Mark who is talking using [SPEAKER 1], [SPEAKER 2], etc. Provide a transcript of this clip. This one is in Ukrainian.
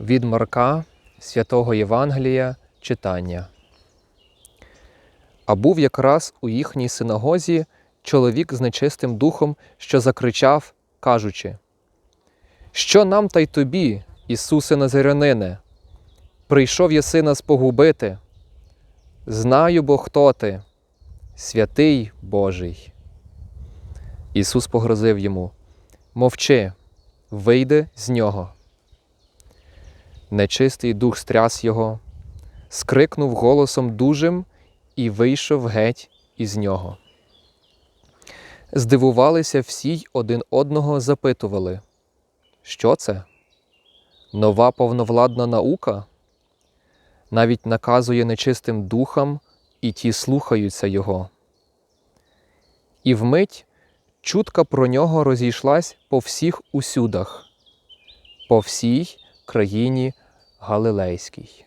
[SPEAKER 1] Від Марка святого Євангелія читання. А був якраз у їхній синагозі чоловік з нечистим духом, що закричав, кажучи: Що нам та й тобі, Ісусе Назарянине? Прийшов єси нас погубити. Знаю бо хто ти, святий Божий. Ісус погрозив йому: Мовчи, вийди з нього. Нечистий дух стряс його, скрикнув голосом дужим і вийшов геть із нього. Здивувалися всі й один одного запитували, що це? Нова повновладна наука? Навіть наказує нечистим духам, і ті слухаються його. І вмить чутка про нього розійшлась по всіх усюдах, по всій країні Галилейській.